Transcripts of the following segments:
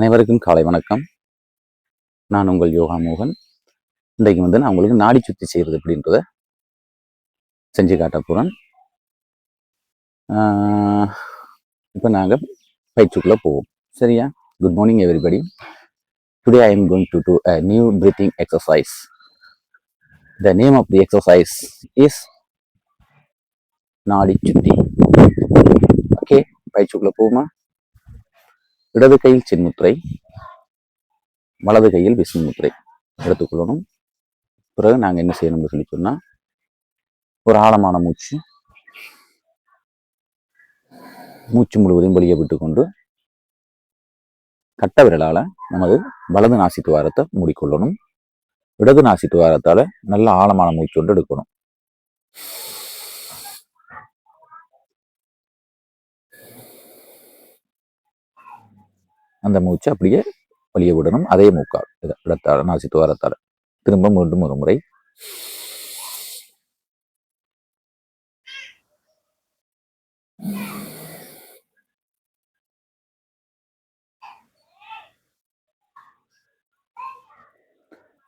அனைவருக்கும் காலை வணக்கம். நான் உங்கள் யோகா மோகன். இன்றைக்கு வந்து நான் உங்களுக்கு நாடி சுத்தி செய்கிறது அப்படின்றத செஞ்சு காட்ட போகிறேன் இப்போ நாங்கள் பயிற்சிக்குள்ளே போவோம். சரியா? Good morning everybody today I am going to do a new breathing exercise the name of the exercise is Nadi Shuddhi okay பயிற்சிக்குள்ளே போவோமா? இடது கையில் சின்முத்திரை வலது கையில் விஷ்ணு முத்திரை எடுத்துக்கொள்ளணும். பிறகு நாங்கள் என்ன செய்யணும்னு சொல்லி சொன்னால் ஒரு ஆழமான மூச்சு மூச்சு முழுவதையும் வெளியே விட்டுக்கொண்டு கட்ட விரலால் நமது வலது நாசி துவாரத்தை மூடிக்கொள்ளணும். இடது நாசி துவாரத்தால் நல்ல ஆழமான மூச்சு கொண்டு எடுக்கணும். அந்த மூச்சு அப்படியே வழிய விடணும். அதே மூக்கால். இடத்தால் நாசி துவாரத்தால். திரும்ப மீண்டும் ஒரு முறை.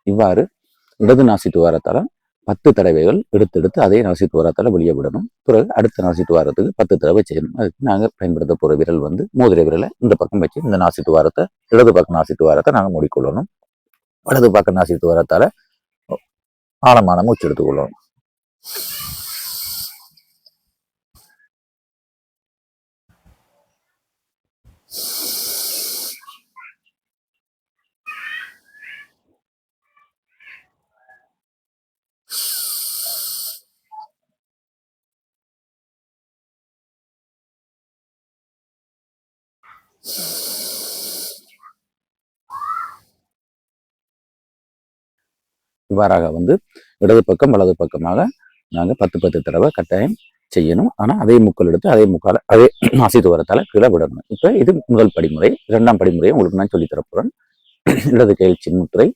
இவ்வாறு இடது நாசி துவாரத்தால பத்து தடவைகள் எடுத்து எடுத்து அதே நரசித்து வாரத்தில் வெளியே விடணும். பிறகு அடுத்த நரசித்து வாரத்துக்கு பத்து தடவை செய்யணும். அதுக்கு நாங்கள் பயன்படுத்த போகிற விரல் வந்து மோதிர விரலை இந்த பக்கம் வச்சு இந்த நாசித்து வாரத்தை இடது பக்கம் நாசித்து வாரத்தை நாங்கள் மூடிக்கொள்ளணும். வலது பக்கம் நாசித்து வாரத்தால் ஆழமான மூச்சு எடுத்துக்கொள்ளணும். இவ்வாறாக வந்து இடது பக்கம் வலது பக்கமாக நாங்கள் பத்து பத்து தடவை கட்டாயம் செய்யணும். ஆனால் அதே முக்கள் எடுத்து அதே முக்கால அதே நாசி துவரத்தால் கீழே விடணும். இப்போ இது முதல் படிமுறை இரண்டாம் படிமுறையை உங்களுக்கு நான் சொல்லித்தரப்போகிறேன் இடது கையில் சின்முத்திரை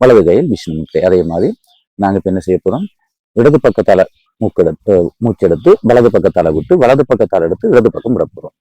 வலது கையில் விஷ்ணு முத்திரை அதே மாதிரி நாங்கள் இப்போ என்ன செய்ய போகிறோம் இடது பக்கத்தால் மூக்கெடுத்து மூச்செடுத்து வலது பக்கத்தால் விட்டு வலது பக்கத்தால் எடுத்து இடது பக்கம் விட போகிறோம்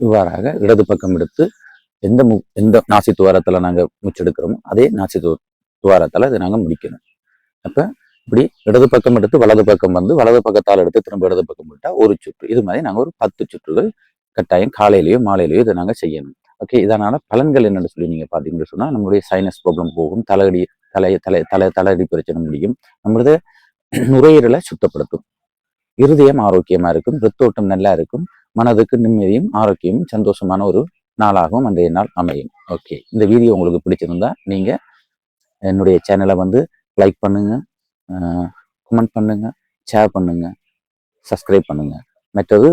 இவ்வாறாக இடது பக்கம் எடுத்து எந்த மு எந்த நாசி துவாரத்தில் நாங்கள் முச்செடுக்கிறோமோ அதே நாசி து துவாரத்தில் அதை நாங்கள் முடிக்கணும். அப்போ இப்படி இடது பக்கம் எடுத்து வலது பக்கம் வந்து வலது பக்கத்தால் எடுத்து திரும்ப இடது பக்கம் விட்டால் ஒரு சுற்று. இது மாதிரி நாங்கள் ஒரு பத்து சுற்றுகள் கட்டாயம் காலையிலையோ மாலையிலையோ இதை நாங்கள் செய்யணும். ஓகே இதனால பலன்கள் என்னென்னு சொல்லி நீங்கள் பார்த்தீங்கன்னு சொன்னால் நம்மளுடைய சைனஸ் ப்ராப்ளம் போகும் தலையடி தலை தலை தலை தலையடி பிரச்சனை முடியும். நம்மளது நுரையீரலை சுத்தப்படுத்தும். இருதயம் ஆரோக்கியமாக இருக்கும் ரத்தோட்டம் நல்லா இருக்கும் மனதுக்கு நிம்மதியும் ஆரோக்கியமும் சந்தோஷமான ஒரு நாளாகவும் அன்றைய நாள் அமையும். ஓகே இந்த வீடியோ உங்களுக்கு பிடிச்சிருந்தா நீங்கள் என்னுடைய சேனலை வந்து லைக் பண்ணுங்கள் கமெண்ட் பண்ணுங்கள் ஷேர் பண்ணுங்கள் சப்ஸ்கிரைப் பண்ணுங்கள் மற்றது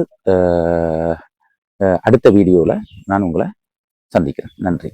அடுத்த வீடியோவில் நான் உங்களை சந்திக்கிறேன். நன்றி.